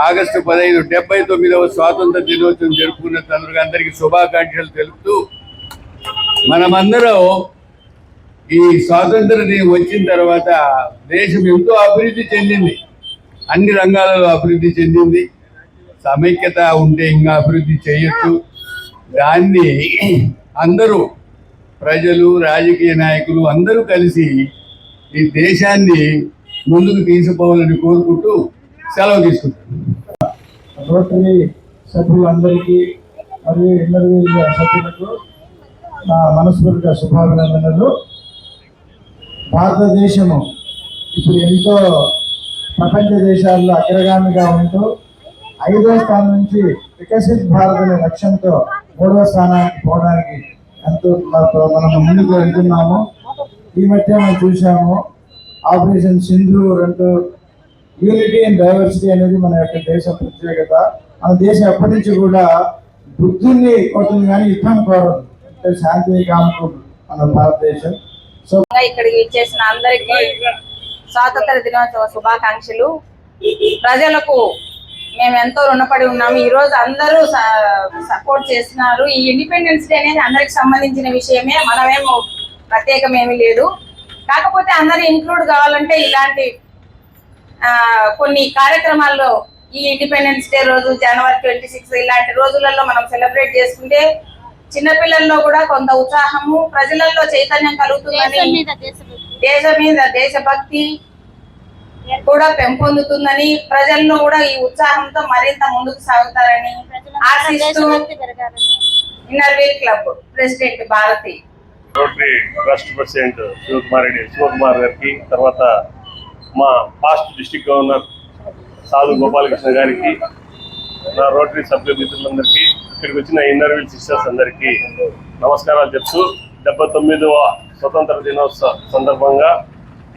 August పదహైదు డెబ్బై తొమ్మిదవ స్వాతంత్ర దినోత్సవం జరుపుకున్న సందర్భంగా అందరికీ శుభాకాంక్షలు తెలుపుతూ మనమందరం ఈ స్వాతంత్ర దినం వచ్చిన తర్వాత దేశం ఎంతో అభివృద్ధి చెందింది. అన్ని రంగాలలో అభివృద్ధి చెందింది. సమైక్యత ఉంటే ఇంకా అభివృద్ధి చేయొచ్చు. దాన్ని అందరూ ప్రజలు రాజకీయ నాయకులు అందరూ కలిసి ఈ దేశాన్ని ముందుకు తీసుకుపోవాలని కోరుకుంటూ సెలవు తీసుకుంటాను రోటరీ సభ్యులందరికీ మరియు ఇంటర్వ్యూ సభ్యులకు నా మనస్ఫూర్తిగా శుభాభినందనలు. భారతదేశము ఇప్పుడు ఎంతో ప్రపంచ దేశాల్లో అగ్రగామిగా ఉంటూ ఐదో స్థానం నుంచి వికసిత్ భారత్ అనే లక్ష్యంతో మూడవ స్థానానికి పోవడానికి ఎంతో మనం ముందుకు వెళ్తున్నాము. ఈ మధ్య మనం చూసాము ఆపరేషన్ సింధు రెండు యూనిటీ అండ్ డైవర్సిటీ అనేది మన యొక్క దేశ ప్రత్యేకత. మన దేశం ఎప్పటి నుంచి కూడా బుద్ధుల్ని కోరుతుంది కానీ యుద్ధం కోరదు. అంటే శాంతి కాముకుంటు మన భారతదేశం. ఇక్కడికి ఇచ్చేసిన అందరికీ స్వాతంత్ర దినోత్సవ శుభాకాంక్షలు. ప్రజలకు మేము ఎంతో రుణపడి ఉన్నాము. ఈ రోజు అందరూ సపోర్ట్ చేస్తున్నారు. ఈ ఇండిపెండెన్స్ డే అనేది అందరికి సంబంధించిన విషయమే. మనమేమో ప్రత్యేకమేమీ లేదు. కాకపోతే అందరూ ఇంక్లూడ్ కావాలంటే ఇలాంటి ఆ, కొన్ని కార్యక్రమాల్లో ఈ ఇండిపెండెన్స్ డే రోజు జనవరి ట్వంటీ సిక్స్ ఇలాంటి రోజులలో మనం సెలబ్రేట్ చేసుకుంటే చిన్నపిల్లల్లో కూడా కొంత ఉత్సాహము ప్రజలలో చైతన్యం కలుగుతుందని దేశం మీద దేశభక్తి. కూడా పెంపొందుతుందని ప్రజల్లో కూడా ఈ ఉత్సాహంతో మరింత ముందుకు సాగుతారని ఆశిస్తూ inner wheel club president Bharati rotary trust president Sivakumar Reddy Sivakumar గారికి తర్వాత మా పాస్ట్ డిస్టిక్ గవర్నర్ సాధు గోపాలకృష్ణ గారికి నా రోటరీ సభ్య మిత్రులందరికీ ఇక్కడికి వచ్చిన ఇంటర్వ్యూ సిస్టర్స్ అందరికీ నమస్కారాలు చెప్తూ డెబ్బై తొమ్మిదవ స్వతంత్ర దినోత్సవ సందర్భంగా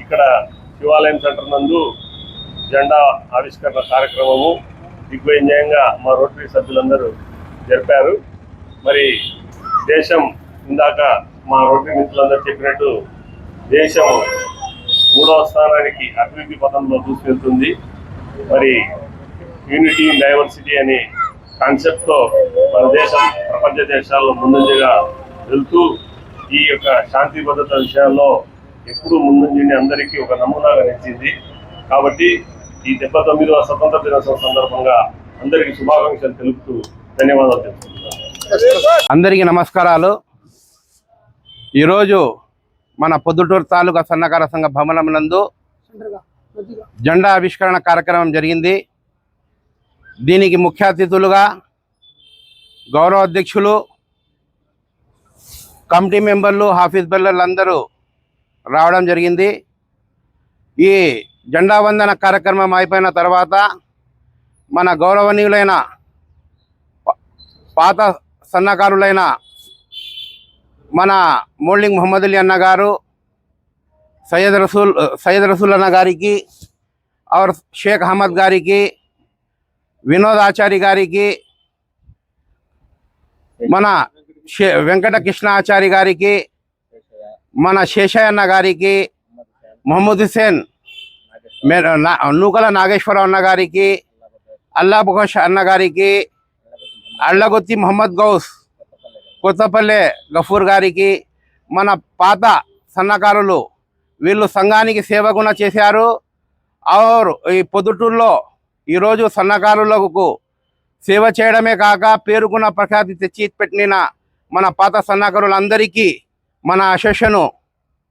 ఇక్కడ శివాలయం సెంటర్ నందు జెండా ఆవిష్కరణ కార్యక్రమము దిగ్విజయంగా మా రోటరీ సభ్యులందరూ జరిపారు. మరి దేశం ఇందాక మా రోటరీ మిత్రులందరూ చెప్పినట్టు దేశం మూడవ స్థానానికి అభివృద్ధి పథంలో దూసుకెళ్తుంది. మరి యూనిటీ డైవర్సిటీ అనే కాన్సెప్ట్తో మన దేశం ప్రపంచ దేశాల్లో ముందంజగా వెళ్తూ ఈ యొక్క శాంతి భద్రత విషయాల్లో ఎప్పుడూ ముందంజని అందరికీ ఒక నమూనాగా నిలిచింది. కాబట్టి ఈ డెబ్బై తొమ్మిదవ స్వతంత్ర దినోత్సవం సందర్భంగా అందరికీ శుభాకాంక్షలు తెలుపుతూ ధన్యవాదాలు తెలుపుతున్నాను. అందరికీ నమస్కారాలు. ఈరోజు మన పొద్దుటూరు తాలూకా సన్నకార సంఘ భవనం నందు జెండా ఆవిష్కరణ కార్యక్రమం జరిగింది. దీనికి ముఖ్య అతిథులుగా గౌరవ అధ్యక్షులు కమిటీ మెంబర్లు హాఫీజ్ బిల్లర్లు అందరూ రావడం జరిగింది. ఈ జెండా వందన కార్యక్రమం అయిపోయిన తర్వాత మన గౌరవనీయులైన పాత సన్నకారులైన మన మోల్డింగ్ మొహమ్మద్ అలీ అన్న గారు సయ్యద్ రసూల్ సయ్యద్ రసూల్ అన్న గారికి और షేక్ అహ్మద్ గారికి వినోదాచారి గారికి మన షే- వెంకట ఆచారి గారికి మన శేషయ్య అన్న గారికి మహమ్మద్ హుసేన్ నా- నూకల నాగేశ్వరరావు అన్న గారికి అల్లా అన్న గారికి అళ్ళగొత్తి మహమ్మద్ గౌస్ కొత్తపల్లె గఫూర్ గారికి మన పాత సన్నకారులు వీళ్ళు సంఘానికి సేవ చేశారు. ఆరు ఈ పొద్దుటూరులో ఈరోజు సన్నకారులకు సేవ చేయడమే కాక పేరుకున్న ప్రఖ్యాతి తెచ్చి పెట్టిన మన పాత సన్నకారులందరికీ మన అసోసియేషన్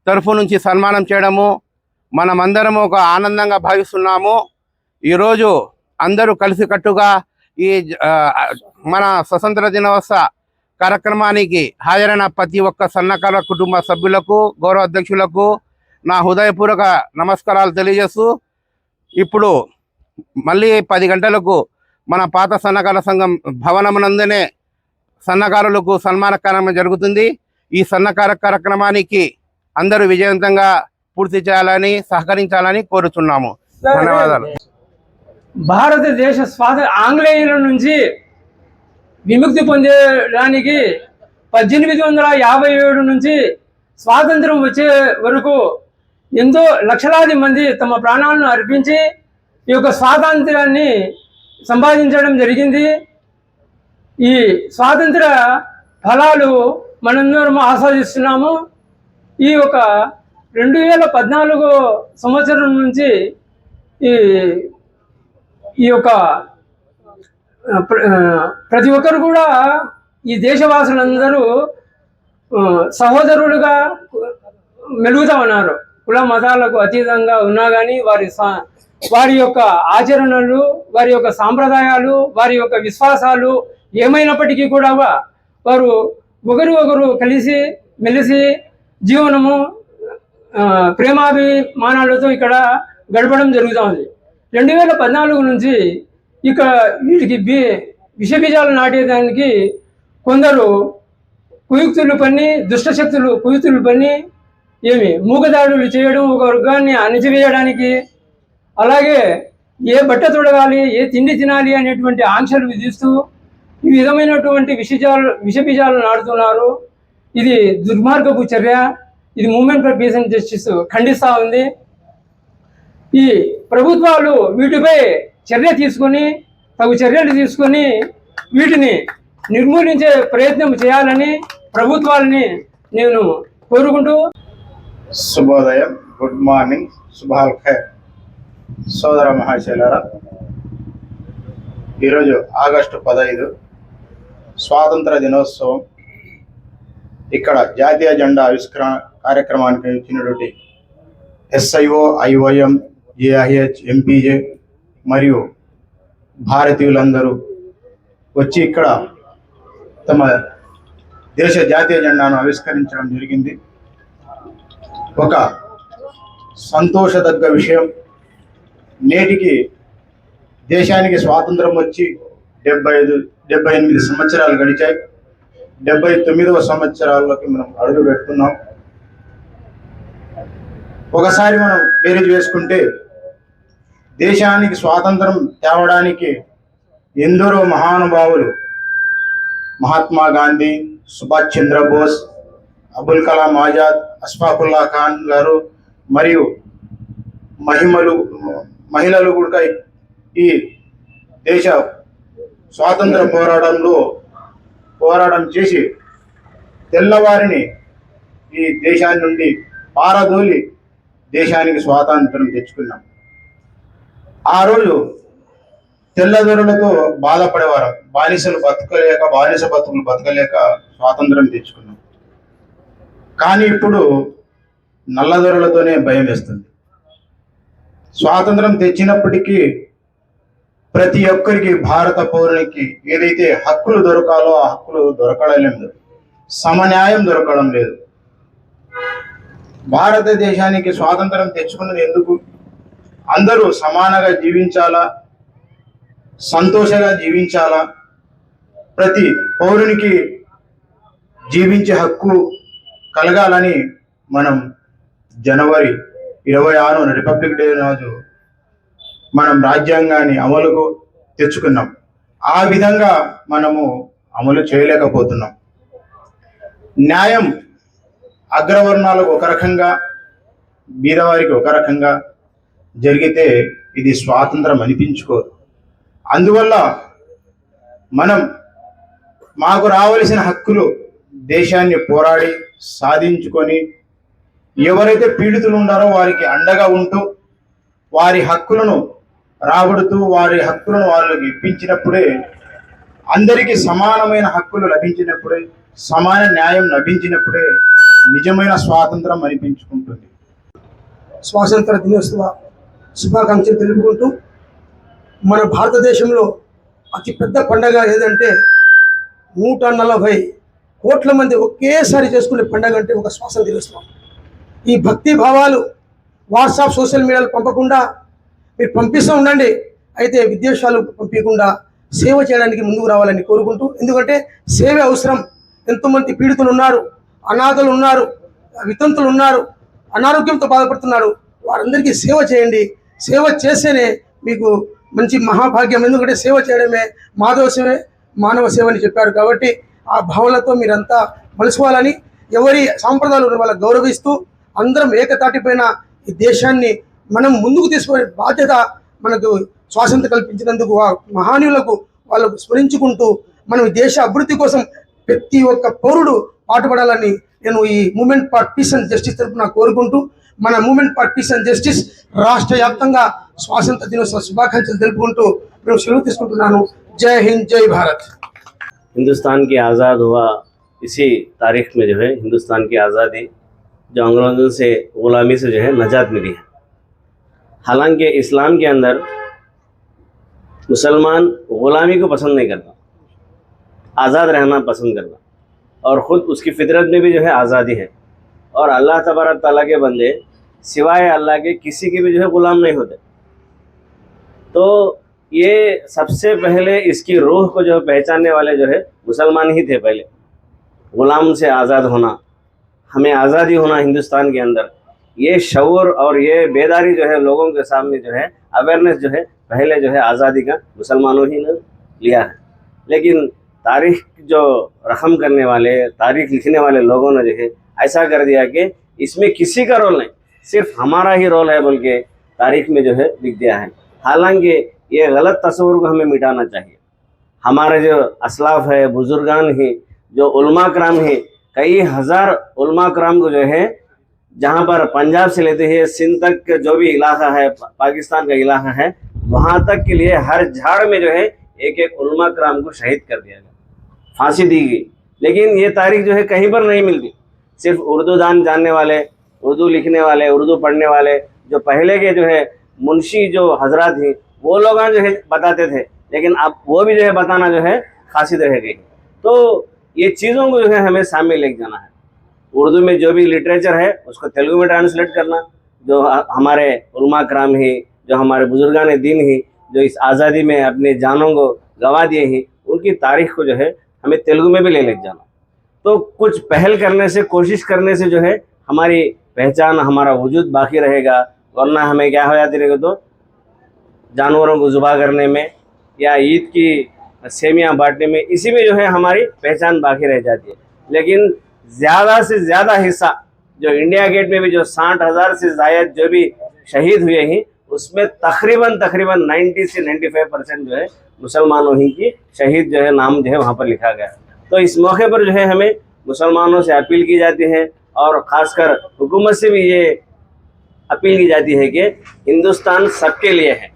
తరఫు నుంచి సన్మానం చేయడము మనమందరం ఒక ఆనందంగా భావిస్తున్నాము. ఈరోజు అందరూ కలిసికట్టుగా ఈ మన స్వతంత్ర దినోత్సవ కార్యక్రమానికి హాజరైన ప్రతి ఒక్క సన్నకార కుటుంబ సభ్యులకు గౌరవ అధ్యక్షులకు నా హృదయపూర్వక నమస్కారాలు తెలియజేస్తూ ఇప్పుడు మళ్ళీ పది గంటలకు మన పాత సన్నకార సంఘం భవనమునందునే సన్నకారులకు సన్మాన కార్యక్రమం జరుగుతుంది. ఈ సన్నకార కార్యక్రమానికి అందరూ విజయవంతంగా పూర్తి చేయాలని సహకరించాలని కోరుచున్నాము. ధన్యవాదాలు. భారతదేశ స్వాత ఆంగ్లేయుల నుంచి విముక్తి పొందడానికి పద్దెనిమిది వందల యాభై ఏడు నుంచి స్వాతంత్రం వచ్చే వరకు ఎంతో లక్షలాది మంది తమ ప్రాణాలను అర్పించి ఈ యొక్క స్వాతంత్రాన్ని సంపాదించడం జరిగింది. ఈ స్వాతంత్ర ఫలాలు మనందరం ఆస్వాదిస్తున్నాము. ఈ యొక్క రెండు వేల పద్నాలుగు సంవత్సరం నుంచి ఈ ఈ యొక్క ప్ర- ప్రతి ఒక్కరు కూడా ఈ దేశవాసులందరూ సహోదరులుగా మెలుగుతా ఉన్నారు. కుల మతాలకు అతీతంగా ఉన్నా కానీ వారి సా- వారి యొక్క ఆచరణలు వారి యొక్క సాంప్రదాయాలు వారి యొక్క విశ్వాసాలు ఏమైనప్పటికీ కూడా వారు ఒకరు ఒకరు కలిసి మెలిసి జీవనము ప్రేమాభిమానాలతో ఇక్కడ గడపడం జరుగుతూ ఉంది. రెండు వేల పద్నాలుగు నుంచి ఇక వీటికి బి విషబీజాలు నాటేదానికి కొందరు కుయుక్తులు పని దుష్టశక్తులు కుయుక్తులు పని ఏమి మూగదాడులు చేయడం ఒక వర్గాన్ని అణిచివేయడానికి అలాగే ఏ బట్ట తొడగాలి ఏ తిండి తినాలి అనేటువంటి ఆంక్షలు విధిస్తూ ఈ విధమైనటువంటి విషజాలు విషబీజాలు నాడుతున్నారు ఇది దుర్మార్గపు చర్య. ఇది movement for peace and justice ఖండిస్తూ ఉంది. ఈ ప్రభుత్వాలు వీటిపై చర్య తీసుకొని తగు చర్యలు తీసుకొని వీటిని నిర్మూలించే ప్రయత్నం చేయాలని ప్రభుత్వాలని నేను కోరుకుంటూ శుభోదయం. Good morning. శుభాల్ ఖైర్ సోదర మహాశైలరా ఈరోజు ఆగస్టు పదహైదు స్వాతంత్ర దినోత్సవం. ఇక్కడ జాతీయ జెండా ఆవిష్కరణ కార్యక్రమానికి వచ్చినటువంటి ఎస్ఐఓ ఐఓఎం జేఐహెచ్ ఎంపీజే మరియు భారతీయులందరూ వచ్చి ఇక్కడ తమ దేశ జాతీయ జెండాను ఆవిష్కరించడం జరిగింది. ఒక సంతోషదగ్గ విషయం నేటికి దేశానికి స్వాతంత్రం వచ్చి డెబ్బై ఐదు డెబ్బై ఎనిమిది సంవత్సరాలు గడిచాయి. డెబ్బై తొమ్మిదవ సంవత్సరాల్లోకి మనం అడుగు పెడుతున్నాం. ఒకసారి మనం బేరీజ్ వేసుకుంటే దేశానికి స్వాతంత్రం తేవడానికి ఎందరో మహానుభావులు మహాత్మా గాంధీ సుభాష్ చంద్రబోస్ అబుల్ కలాం ఆజాద్ అస్ఫాకుల్లా ఖాన్ గారు మరియు మహిమలు మహిళలు కూడా ఈ దేశ స్వాతంత్ర పోరాటంలో పోరాటం చేసి తెల్లవారిని ఈ దేశాన్ని నుండి పారదోలి దేశానికి స్వాతంత్రం తెచ్చుకున్నాం. ఆ రోజు తెల్లదొరలతో బాధపడేవారు. బానిసలు బతకలేక బానిస బతుకులు బతకలేక స్వాతంత్రం తెచ్చుకున్నాం. కానీ ఇప్పుడు నల్లదొరలతోనే భయం వేస్తుంది. స్వాతంత్రం తెచ్చినప్పటికీ ప్రతి ఒక్కరికి భారత పౌరునికి ఏదైతే హక్కులు దొరకాలో ఆ హక్కులు దొరకడం లేదు. సమన్యాయం దొరకడం లేదు. భారతదేశానికి స్వాతంత్రం తెచ్చుకున్నది ఎందుకు? అందరూ సమానంగా జీవించాలా? సంతోషంగా జీవించాలా? ప్రతి పౌరునికి జీవించే హక్కు కలగాలని మనం జనవరి ఇరవై ఆరు రిపబ్లిక్ డే రోజు మనం రాజ్యాంగాన్ని అమలుకు తెచ్చుకున్నాం. ఆ విధంగా మనము అమలు చేయలేకపోతున్నాం. న్యాయం అగ్రవర్ణాలకు ఒక రకంగా బీదవారికి ఒక రకంగా జరిగితే ఇది స్వాతంత్రం అనిపించుకోదు అందువల్ల మనం మాకు రావలసిన హక్కులు దేశాన్ని పోరాడి సాధించుకొని ఎవరైతే పీడితులు ఉన్నారో వారికి అండగా ఉంటూ వారి హక్కులను రాబడుతూ వారి హక్కులను వాళ్ళకి ఇప్పించినప్పుడే అందరికీ సమానమైన హక్కులు లభించినప్పుడే సమాన న్యాయం లభించినప్పుడే నిజమైన స్వాతంత్రం అనిపించుకుంటుంది. స్వాతంత్ర దినోత్సవ శుభాకాంక్షలు తెలుపుకుంటూ మన భారతదేశంలో అతిపెద్ద పండగ ఏదంటే నూట నలభై కోట్ల మంది ఒకేసారి చేసుకునే పండగ అంటే ఒక స్వాతంత్ర దినోత్సవం. ఈ భక్తి భావాలు వాట్సాప్ సోషల్ మీడియాలో పంపకుండా మీరు పంపిస్తూ ఉండండి. అయితే విద్వేషాలు పంపించకుండా సేవ చేయడానికి ముందుకు రావాలని కోరుకుంటూ ఎందుకంటే సేవ అవసరం. ఎంతోమంది పీడితులు ఉన్నారు అనాథలు ఉన్నారు వితంతులు ఉన్నారు అనారోగ్యంతో బాధపడుతున్నారు. వారందరికీ సేవ చేయండి. సేవ చేస్తేనే మీకు మంచి మహాభాగ్యం. ఎందుకంటే సేవ చేయడమే మాధవ సేవే మానవ సేవ అని చెప్పారు కాబట్టి ఆ భావనతో మీరంతా మలుసుకోవాలని ఎవరి సాంప్రదాయాలు వాళ్ళ గౌరవిస్తూ అందరం ఏకతాటిపోయిన ఈ దేశాన్ని మనం ముందుకు తీసుకునే బాధ్యత మనకు స్వాతంత్ర కల్పించినందుకు మహానీయులకు వాళ్ళకు స్మరించుకుంటూ మనం దేశ అభివృద్ధి కోసం ప్రతి ఒక్క పౌరుడు పాటుపడాలని నేను ఈ movement for peace and justice తరఫున కోరుకుంటూ మన movement for peace and justice రాష్ట్ర వ్యాప్తంగా స్వాతంత్ర దినోత్సవ శుభాకాంక్షలు తెలుపుకుంటూ మేము సెలవు తీసుకుంటున్నాను. జై హింద్ జై భారత్. హిందుస్థాన్కి ఆజాద్ హువా ఇసీ తారీఖ్ మే జో కి ఆజాదీ. जो अंग्रेज़ों से ग़ुलामी से जो है नजात मिली है। हालाँकि इस्लाम के अंदर मुसलमान ग़ुलामी को पसंद नहीं करता, आज़ाद रहना पसंद करता और ख़ुद उसकी फितरत में भी जो है आज़ादी है। और अल्लाह तबारक ताला के बंदे सिवाय अल्लाह के किसी के भी जो है ग़ुलाम नहीं होते। तो ये सबसे पहले इसकी रूह को जो है पहचानने वाले जो है मुसलमान ही थे पहले, ग़ुलाम से आज़ाद होना। हमें आज़ादी होना हिंदुस्तान के अंदर। ये शऊर और ये बेदारी जो है लोगों के सामने जो है अवेयरनेस जो है, पहले जो है आज़ादी का मुसलमानों ही ने लिया है। लेकिन तारीख जो रकम करने वाले, तारीख लिखने वाले लोगों ने जो है, ऐसा कर दिया कि इसमें किसी का रोल नहीं, सिर्फ़ हमारा ही रोल है बोल के तारीख में जो है लिख दिया है। हालाँकि ये गलत तस्वुर को हमें मिटाना चाहिए। हमारे जो असलाफ है, बुजुर्गान ही, जो उलमा कराम हैं कई हज़ार उलमा कराम को जो है, जहाँ पर पंजाब से लेते हैं, सिंध तक जो भी इलाका है पाकिस्तान का इलाका है, वहाँ तक के लिए हर झाड़ में जो है एक एक उलमा कराम को शहीद कर दिया गया। फांसी दी गई। लेकिन ये तारीख जो है, कहीं पर नहीं मिलती। सिर्फ़ उर्दू दान जानने वाले, उर्दू लिखने वाले, उर्दू पढ़ने वाले, जो पहले के जो है, मुंशी जो हज़रत हैं, वो लोग जो है, बताते थे। लेकिन अब वो भी जो है, बताना जो है खासिद रह गई। तो ये चीज़ों को जो है हमें सामने लेके जाना है। उर्दू में जो भी लिटरेचर है, उसको तेलुगु में ट्रांसलेट करना, जो हमारे उलमा कराम ही, जो हमारे बुजुर्गान दीन ही, जो इस आज़ादी में अपने जानों को गवा दिए हैं, उनकी तारीख को जो है हमें तेलुगु में भी ले लेके जाना। तो कुछ पहल करने से, कोशिश करने से जो है, हमारी पहचान, हमारा वजूद बाकी रहेगा, वरना हमें क्या हो जाती रहेगा तो जानवरों को ज़ुबा करने में या ईद की सेमियाँ बांटने में, इसी में जो है हमारी पहचान बाकी रह जाती है। लेकिन ज़्यादा से ज़्यादा हिस्सा, जो इंडिया गेट में भी जो साठ हज़ार से जायद जो भी शहीद हुए हैं, उसमें तकरीबन तकरीबन 90 से 95 परसेंट जो है मुसलमानों ही की शहीद जो है नाम जो है वहाँ पर लिखा गया। तो इस मौके पर जो है हमें मुसलमानों से अपील की जाती है और ख़ासकर हुकूमत से भी ये अपील की जाती है कि हिंदुस्तान सबके लिए है।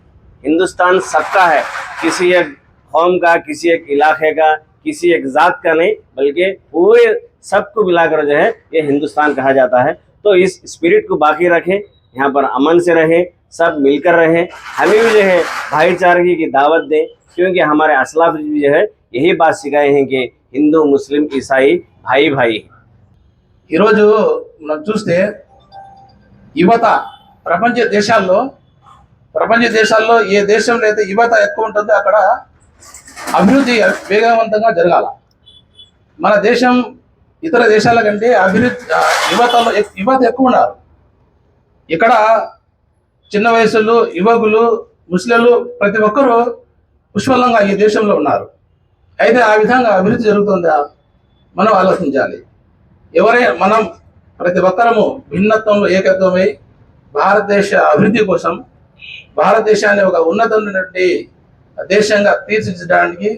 हिंदुस्तान सबका है। किसी एक कौम का किसी एक इलाके का किसी एक ज़ात का नहीं बल्कि पूरे सबको मिलाकर जो है ये हिंदुस्तान कहा जाता है तो इस स्पिरिट को बाकी रखें यहाँ पर अमन से रहें सब मिलकर रहें हमें भी जो है भाईचारे की दावत दें क्योंकि हमारे असलाफ भी जो है यही बात सिखाए हैं कि हिंदू मुस्लिम ईसाई भाई भाई हैं ఈరోజు మనం చూస్తే యువత ప్రపంచ దేశాల్లో ప్రపంచ దేశాల్లో ఏ దేశంలో అయితే యువత ఎక్కువ ఉంటుందో అక్కడ అభివృద్ధి వేగవంతంగా జరగాల. మన దేశం ఇతర దేశాల కంటే అభివృద్ధి యువతలో యువత ఎక్కువ ఉన్నారు. ఇక్కడ చిన్న వయసులో యువకులు ముస్లింలు ప్రతి ఒక్కరూ పుష్పలంగా ఈ దేశంలో ఉన్నారు. అయితే ఆ విధంగా అభివృద్ధి జరుగుతుందా? మనం ఆలోచించాలి. ఎవరై మనం ప్రతి ఒక్కరము భిన్నత్వంలో ఏకత్వమై భారతదేశ అభివృద్ధి కోసం భారతదేశాన్ని ఒక ఉన్నతమైనటువంటి దేశంగా తీర్చిదిద్దడానికి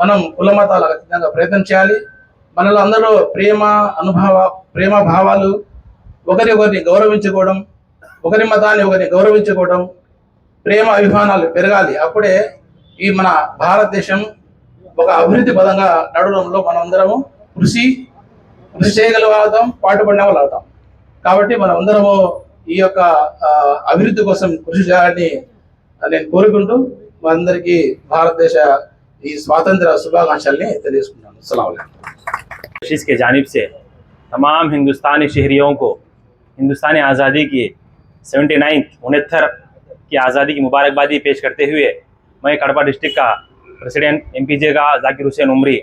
మనం కులమతాల ఖచ్చితంగా ప్రయత్నం చేయాలి. మనలో అందరూ ప్రేమ అనుభవ ప్రేమ భావాలు ఒకరి ఒకరిని గౌరవించుకోవడం ఒకరి మతాన్ని ఒకరిని గౌరవించుకోవడం ప్రేమ అభిమానాలు పెరగాలి. అప్పుడే ఈ మన భారతదేశం ఒక అభివృద్ధి పదంగా నడవడంలో మనందరము కృషి కృషి చేయగలుగుతాం పాటుపడిన వాళ్ళు అవుతాం. కాబట్టి మనం అందరము ఈ యొక్క అభివృద్ధి కోసం కృషి చేయాలని నేను కోరుకుంటూ అందరికీ భారతదేశ ఈ స్వాతంత్ర శుభాకాంక్షల్ని తెలియజేసుకుంటాను అస్సలం कोशिश के जानिब से तमाम हिंदुस्तानी शहरियों को हिंदुस्तानी आज़ादी की सेवेंटी नाइन्थ उनहत्तर की आज़ादी की मुबारकबादी पेश करते हुए मैं कड़पा डिस्ट्रिक्ट का प्रेसिडेंट एम का जाकिर हुसैन उमरी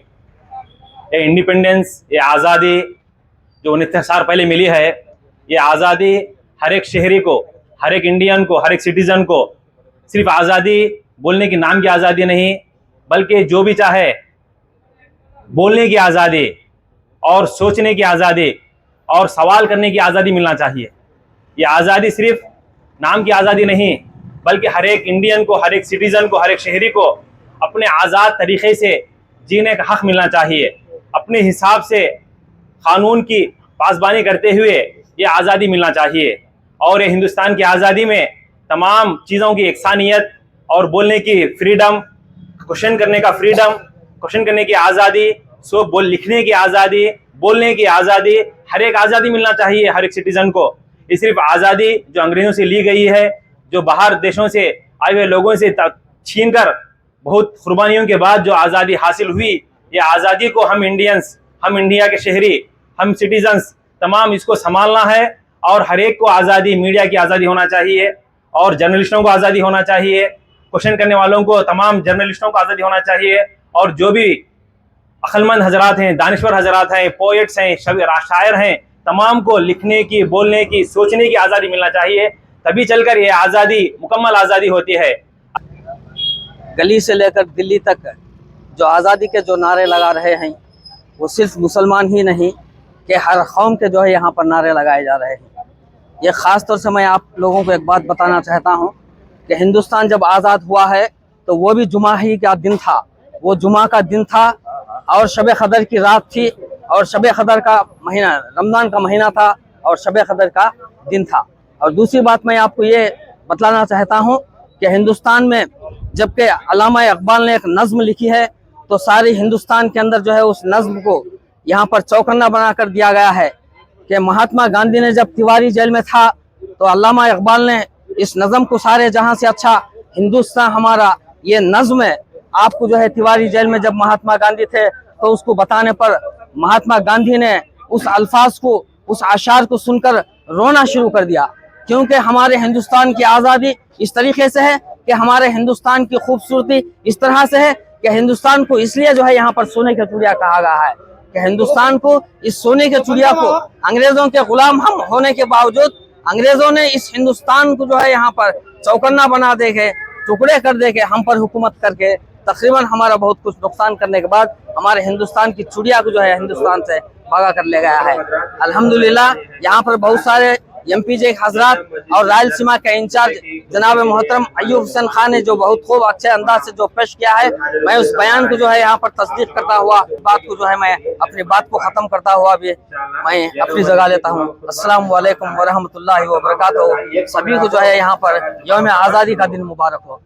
ये इंडिपेंडेंस ये आज़ादी जो उनहत्तर साल पहले मिली है ये आज़ादी हर एक शहरी को हर एक इंडियन को हर एक सिटीज़न को सिर्फ आज़ादी बोलने की नाम की आज़ादी नहीं, बल्कि जो भी चाहे, बोलने की आज़ादी और सोचने की आज़ादी और सवाल करने की आज़ादी मिलना चाहिए। ये आज़ादी सिर्फ़ नाम की आज़ादी नहीं, बल्कि हर एक इंडियन को, हर एक सिटीज़न को, हर एक शहरी को अपने आज़ाद तरीक़े से जीने का हक़ मिलना चाहिए। अपने हिसाब से कानून की पासबानी करते हुए ये आज़ादी मिलना चाहिए। और ये हिंदुस्तान की आज़ादी में तमाम चीज़ों की एकसानियत और बोलने की फ्रीडम क्वेश्चन करने का फ्रीडम क्वेश्चन करने की आज़ादी सो बोल, लिखने की आज़ादी, बोलने की आज़ादी, हर एक आज़ादी मिलना चाहिए हर एक सिटीज़न को। ये सिर्फ़ आज़ादी जो अंग्रेज़ों से ली गई है, जो बाहर देशों से आए हुए लोगों से छीन कर बहुत कुर्बानियों के बाद जो आज़ादी हासिल हुई, ये आज़ादी को हम इंडियंस हम इंडिया के शहरी, हम सिटीजन्स तमाम इसको संभालना है और हर एक को आज़ादी मीडिया की आज़ादी होना चाहिए और जर्नलिस्टों को आज़ादी होना चाहिए। क्वेश्चन करने वालों को, तमाम जर्नलिस्टों को आज़ादी होना चाहिए। और जो भी अक्लमंद हजरात हैं, दानश्वर हजरात हैं पोइट्स हैं शायर हैं, तमाम को लिखने की, बोलने की, सोचने की आज़ादी मिलना चाहिए। तभी चलकर ये आज़ादी, मुकम्मल आज़ादी होती है। गली से लेकर दिल्ली तक जो आज़ादी के जो नारे लगा रहे हैं, वो सिर्फ़ मुसलमान ही नहीं, कि हर कौम के जो है यहाँ पर नारे लगाए जा रहे हैं। ये ख़ास तौर से मैं आप लोगों को एक बात बताना चाहता हूँ कि हिंदुस्तान जब आज़ाद हुआ है तो वो भी जुमा ही का दिन था। वो जुमा का दिन था और शब कदर की रात थी और शब कदर का महीना, रमज़ान का महीना था और शब कदर का दिन था। और दूसरी बात मैं आपको ये बतलाना चाहता हूँ कि हिंदुस्तान में जबकि अलामा इकबाल ने एक नज़म लिखी है तो सारी हिंदुस्तान के अंदर जो है उस नज़म को यहाँ पर चौकन्ना बना कर दिया गया है कि महात्मा गांधी ने जब तिवारी जेल में था तो अल्लामा इकबाल ने इस नज़म को सारे जहाँ से अच्छा हिंदुस्तान हमारा, ये नज़म है। आपको जो है तिवारी जेल में जब महात्मा गांधी थे तो उसको बताने पर महात्मा गांधी ने उस अल्फाज को, उस आशार को सुनकर रोना शुरू कर दिया। क्योंकि हमारे हिंदुस्तान की आज़ादी इस तरीके से है कि हमारे हिंदुस्तान की खूबसूरती इस तरह से है कि हिंदुस्तान को इसलिए जो है यहाँ पर सोने का चिड़िया कहा गया है। कि हिंदुस्तान को, इस सोने के चिड़िया को अंग्रेज़ों के गुलाम हम होने के बावजूद अंग्रेज़ों ने इस हिंदुस्तान को जो है यहाँ पर चौकन्ना बना दे के टुकड़े कर दे के हम पर हुकूमत करके तकरीबन हमारा बहुत कुछ नुकसान करने के बाद हमारे हिंदुस्तान की चुड़िया को जो है हिंदुस्तान से भागा कर ले गया है। अल्हम्दुलिल्लाह, यहाँ पर बहुत सारे एम पी जे हजरात और रायलसीमा के इंचार्ज जनाब मोहतरम अयूब हुसैन खान ने जो बहुत खूब अच्छे अंदाज से जो पेश किया है, मैं उस बयान को जो है यहाँ पर तस्दीक करता हुआ, बात को जो है मैं अपनी बात को ख़त्म करता हुआ भी मैं अपनी जगह लेता हूँ। अस्सलाम वालेकुम वरहमतुल्लाहि व सभी को जो है यहाँ पर यौम आज़ादी का दिन मुबारक हो।